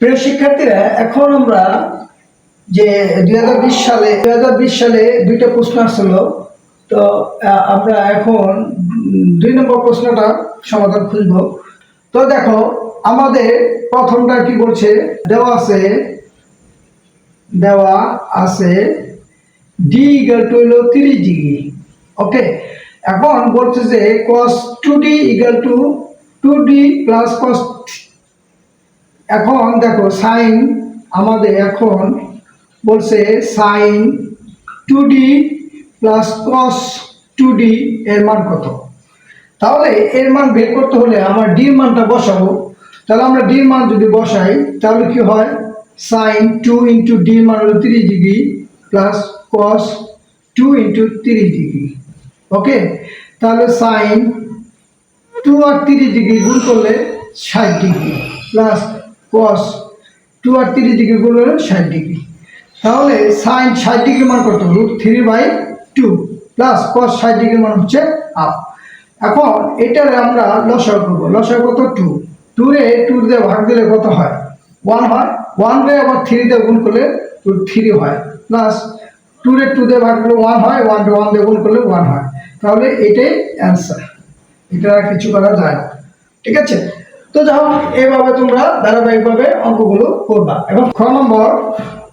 প্রিয় শিক্ষার্থীরা, এখন আমরা যে দুই হাজার বিশ সালে, দুই হাজার বিশ সালে দুইটা প্রশ্ন আসছিল। তো আমরা এখন দুই নম্বর প্রশ্নটা সমাধান খুঁজব। তো দেখো, আমাদের প্রথমটা কি বলছে? দেওয়া আছে দেওয়া আছে ডি ইগাল টু হলো তিরিশ ডিগ্রি। ওকে এখন বলছে যে cos two D equal to two D plus cos এখন দেখো, সাইন আমাদের এখন বলছে sine two D plus cos two D এর মান কত? তাহলে এর মান বের করতে হলে আমার ডির মানটা বসাবো। তাহলে আমরা ডির মান যদি বসাই, তাহলে কি হয়? সাইন টু ইন্টু ডির মান হলো তিরিশ degree plus cos two into তিরিশ ডিগ্রি। ওকে? তাহলে সাইন টু আর তিরিশ ডিগ্রি গুণ করলে ষাট ডিগ্রি। প্লাস কস টু আর তিরিশ ডিগ্রি গুণ করলে ষাট ডিগ্রি তাহলে সাইন ষাট ডিগ্রি মান কত root three by two plus cos ষাট ডিগ্রি মান হচ্ছে আপ এখন এটারে আমরা লসাগ করব, লসাগ কত টু টু রে টু দিয়ে ভাগ দিলে কত হয়? ওয়ান হয়। ওয়ান রে আবার থ্রি দিয়ে গুণ করলে টু থ্রি হয়। প্লাস টু রে টু দিয়ে ভাগ করলে ওয়ান হয় ওয়ান রে ওয়ান দিয়ে গুণ করলে ওয়ান হয়। তাহলে এটাই অ্যান্সার এটা কিছু করা যায় না। ঠিক আছে? তো যাই হোক এইভাবে তোমরা ধারাবাহিকভাবে অঙ্কগুলো করবা। এবং খ নম্বর,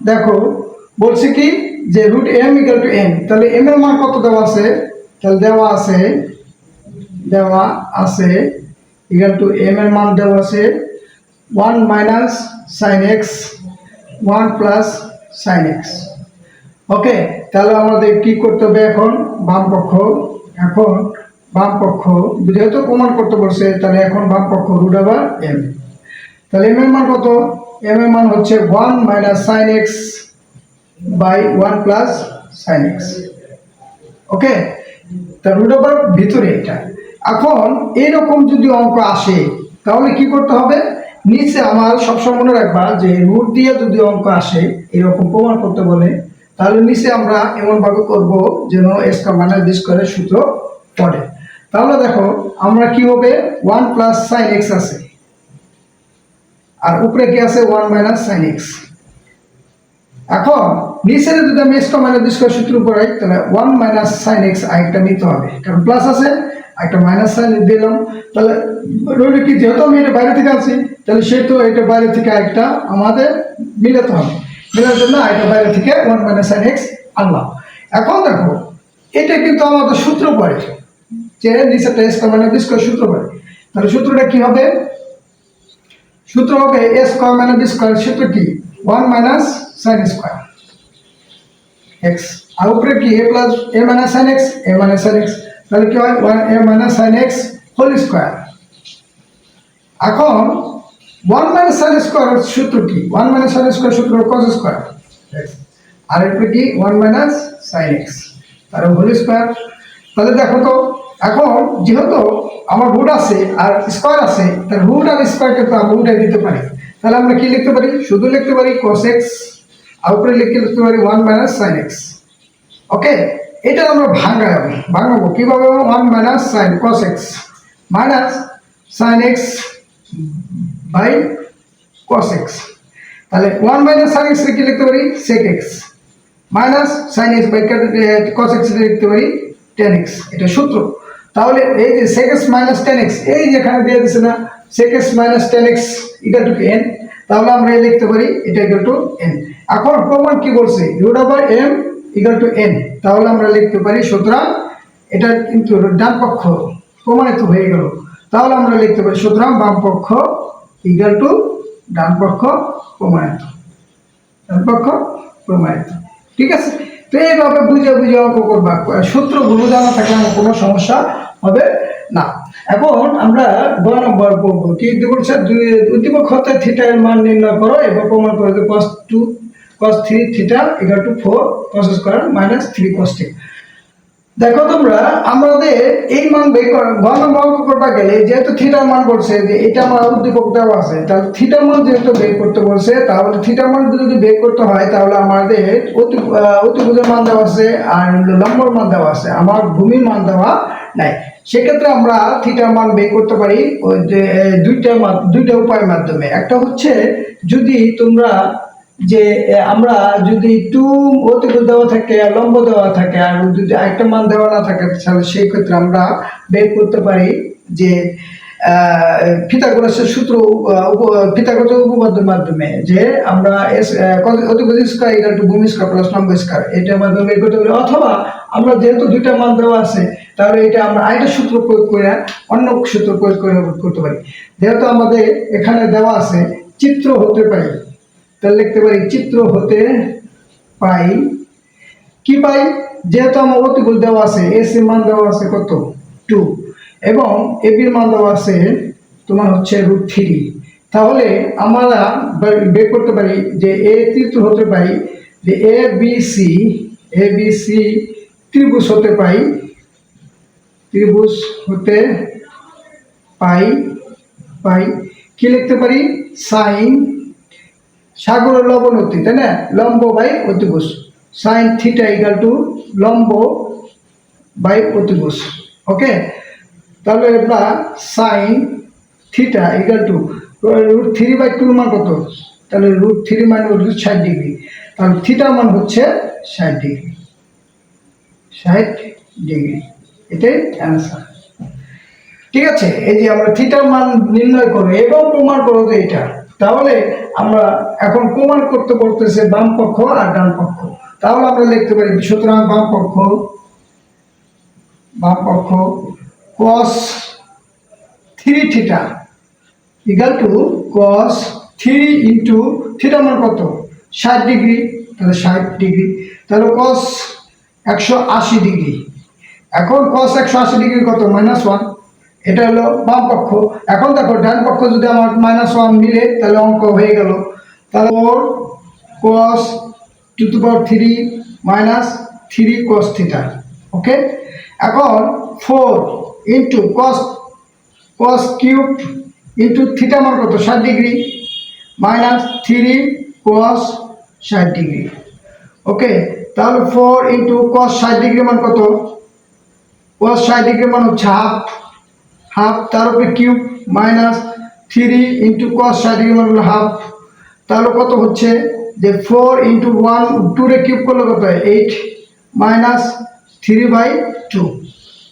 দেখো, বলছে কি যে root M equal to M তাহলে এম এর মান কত দেওয়া আছে? তাহলে দেওয়া আছে দেওয়া আছে ইকাল টু এম এর মান দেওয়া আছে one minus sine X one plus sine X okay তাহলে আমাদের কি করতে হবে এখন? বাম পক্ষ। এখন বাম পক্ষ যেহেতু প্রমাণ করতে বলছে, তাহলে এখন বাম পক্ষ রুট আবার এম তাহলে এম এর মান কত? এম এর মান হচ্ছে one minus sine X by one plus sine X okay তা রুট আবার ভিতরে এটা। এখন এইরকম যদি অঙ্ক আসে, তাহলে কি করতে হবে? নিচে আমার সবসময় মনে রাখবা যে রুট দিয়ে যদি অঙ্ক আসে, এরকম প্রমাণ করতে বলে, তাহলে নিচে আমরা এমনভাবে করব যেন এসকা মাইনাস বি স্কোয়ারের সূত্র পড়ে। তাহলে দেখো, আমরা কি হবে? ওয়ান প্লাস সাইন এক্স আছে। আর উপরে কি আছে? One minus sine X. এখন, নিচের যদি আমি এক্স মাইনাস বি স্কোয়ার সূত্র পড়াই তাহলে ওয়ান মাইনাস সাইন এক্স আরেকটা নিতে হবে। কারণ প্লাস আছে একটা মাইনাস সাইন দিলাম। তাহলে, রইল কি? যেহেতু আমি এটা বাইরে থেকে আনছি, তাহলে সেহেতু এটা বাইরে থেকে আরেকটা আমাদের মিলাতে হবে। মিলার জন্য এটা বাইরে থেকে ওয়ান মাইনাস সাইন এক্স আনলাম। এখন দেখো, এটা কিন্তু আমাদের সূত্র পড়ে। যে নিচেরটা এক্স মাইনাস বি স্কোয়ার সূত্র পড়ে তাহলে সূত্রটা কি হবে সূত্র হবে A square minus B square সূত্র কি one minus sine square X আর উপরে কি A plus A minus sine X A minus sine X তাহলে কি হয় one A minus sine X whole square এখন ওয়ান মাইনাস সাইন স্কোয়ার সূত্র কি ওয়ান মাইনাস সাইন স্কোয়ার সূত্র কস স্কোয়ার আর উপরে কি ওয়ান মাইনাস সাইন এক্স তার হোল স্কোয়ার তাহলে দেখো তো এখন যেহেতু আমার রুট আছে আর স্কোয়ার আছে, তাহলে রুট আর স্কোয়ারকে তো আমরা উঠে দিতে পারি। তাহলে আমরা কি লিখতে পারি? শুধু লিখতে পারি cos x, আর উপরে লিখে লিখতে পারি one minus sine X okay এটা আমরা ভাঙাবো ভাঙাবো। কীভাবে? One minus sine cos x minus sine X by cos x তাহলে ওয়ান মাইনাস সাইন এক্স কি লিখতে পারি? sec x minus sine X by cos x লিখতে পারি টেন এক্স এটা সূত্র। তাহলে এই যে x মাইনাস টেন এক্স এই যেখানে দিয়ে দিছে না x minus tan X equal to N তাহলে আমরা লিখতে পারি, এটা ইকাল টু এন এখন প্রমাণ কি বলছে? Root over M equal to N তাহলে আমরা লিখতে পারি, সুতরাং এটা কিন্তু ডান পক্ষ প্রমাণিত হয়ে গেল। তাহলে আমরা লিখতে পারি, সুতরাং বাম পক্ষ ইকাল টু ডান পক্ষ প্রমাণিত। ডান পক্ষ প্রমাণিত। ঠিক আছে? তো এইভাবে বুঝে বুঝে অঙ্ক করবা। সূত্রগুলো জানা থাকলে আমার কোনো সমস্যা হবে? না। এখন আমরা গ নম্বর পড়ব। কি বলছে উদ্দীপক হতে থিটা এর মান নির্ণয় করো এবং প্রমাণ করে যে cos two cos three theta equal to four cos square minus three cos three দেখো তোমরা, আমাদের এই মান ঘন অঙ্ক করতে গেলে যেহেতু থিটার মান বলছে, যে এটা আমার উদ্দীপক দেওয়া আছে, তাহলে থিটার মান যেহেতু বের করতে বলছে, তাহলে থিটার মান যদি বের করতে হয়, তাহলে আমাদের অতি অতিভুজের মান দেওয়া আছে, আর লম্বর মান দেওয়া আছে, আমার ভূমির মান দেওয়া নাই। সেক্ষেত্রে আমরা থিটার মান বের করতে পারি, ওই যে দুইটা দুইটা উপায়ের মাধ্যমে। একটা হচ্ছে, যদি তোমরা যে আমরা যদি টু অতিভুজ দেওয়া থাকে লম্ব দেওয়া থাকে আর যদি একটা মান দেওয়া না থাকে, তাহলে সেই ক্ষেত্রে আমরা বের করতে পারি যে ফিতাগোরাসের সূত্র ফিতাগোরাসের উপপাদ্যের মাধ্যমে যে আমরা এস অতিভুজ স্কয়ার ইকাল টু ভূমি স্কয়ার প্লাস লম্ব স্কয়ার, এটার মাধ্যমে বের করতে পারি। অথবা আমরা যেহেতু দুইটা মান দেওয়া আছে, তাহলে এটা আমরা আরেকটা সূত্র প্রয়োগ করে অন্য সূত্র প্রয়োগ করে করতে পারি। যেহেতু আমাদের এখানে দেওয়া আছে, চিত্র হতে পারি। তাহলে লিখতে পারি, চিত্র হতে পাই। কি পাই? যেহেতু আমার অতিকুল দেওয়া আছে এস এর মান দেওয়া আছে কত? টু এবং এবির মান দেওয়া আছে তোমার হচ্ছে রুট থ্রি তাহলে আমরা বের করতে পারি যে এ চিত্র হতে পাই, যে A B C A B C ত্রিভুজ হতে পাই, ত্রিভুজ হতে পাই পাই। কি লিখতে পারি? সাইন সাগরের লবণতি তাই না? লম্ব বাই অতিভুজ। সাইন থিটা ইকাল টু লম্ব বাই অতিভুজ। ওকে তাহলে আমরা sine theta equal to root three by টুর মান কত? তাহলে রুট থ্রি মানে হচ্ছে ষাট ডিগ্রি তাহলে থিটা মান হচ্ছে ষাট ডিগ্রি ষাট ডিগ্রি এটাই অ্যান্সার ঠিক আছে? এই যে আমরা থিটার মান নির্ণয় করব এবং প্রমাণ করো যে এটা। তাহলে আমরা এখন প্রমাণ করতে বলতেছে বাম পক্ষ আর ডান পক্ষ তাহলে আমরা লিখতে পারি সুতরাং বাম পক্ষ বাম পক্ষ cos three theta equal to cos three into theta মান কত? ষাট ডিগ্রি। তাহলে ষাট ডিগ্রি। তাহলে কস একশো আশি ডিগ্রি। এখন কস একশো আশি ডিগ্রি কত? মাইনাস ওয়ান এটা হলো বাম পক্ষ। এখন দেখো, ডান পক্ষ যদি আমার মাইনাস ওয়ান মিলে, তাহলে অঙ্ক হয়ে গেল। তাহলে four cos two two power three minus three cos theta okay এখন four into cos cos cube into theta মান কত? ষাট ডিগ্রি মাইনাস থ্রি cos ষাট ডিগ্রি ওকে তাহলে ফোর ইন্টু cos ষাট ডিগ্রি মান কত? cos ষাট ডিগ্রি মান হচ্ছে হাফ হাফ, তার উপরে cube minus three into cos ষাট ডিগ্রি হাফ। তাহলে কত হচ্ছে? যে ফোর ইন্টু ওয়ান টুরে কিউব করলে কত হয়? Eight minus three by two.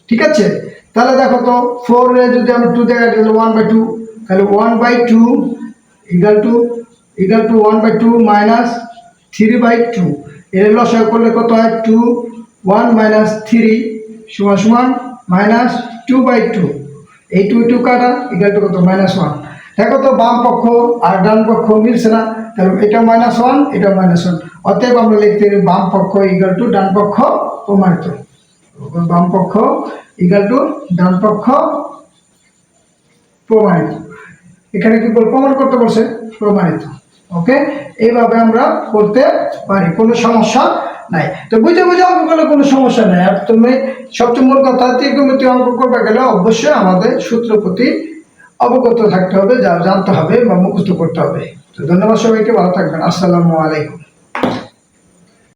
ঠিক আছে? তাহলে দেখো তো, ফোরে যদি আমি টু দেখা তাহলে ওয়ান বাই টু। তাহলে one by two equal to equal to one by two minus three by two. এর লসায় করলে কত হয়? টু, ওয়ান মাইনাস থ্রি সমান সমান মাইনাস টু বাই টু। এই টু টু কাটা ইকাল টু কত? মাইনাস ওয়ান দেখো তো বাম পক্ষ আর ডান পক্ষ মিলছে না। তাহলে এটা মাইনাস ওয়ান এটা মাইনাস ওয়ান অতএব আমরা লিখতে পারি বাম পক্ষ ইকাল টু ডান পক্ষ প্রমাণিত। বাম পক্ষ ইকাল টু ডান পক্ষ প্রমাণিত। এখানে কি বল প্রমাণ করতে বলছে? প্রমাণিত। ওকে এইভাবে আমরা করতে পারি। কোনো সমস্যা নাই। তো বুঝে বুঝে অঙ্ক করলে কোনো সমস্যা নাই। আর তুমি সবচেয়ে মূল কথা, ত্রিকোণমিতি অঙ্ক করবে গেলে অবশ্যই আমাদের সূত্র প্রতি অবগত থাকতে হবে, যা জানতে হবে বা মুখস্থ করতে হবে। তো ধন্যবাদ সবাইকে, ভালো থাকবেন। আসসালামু আলাইকুম।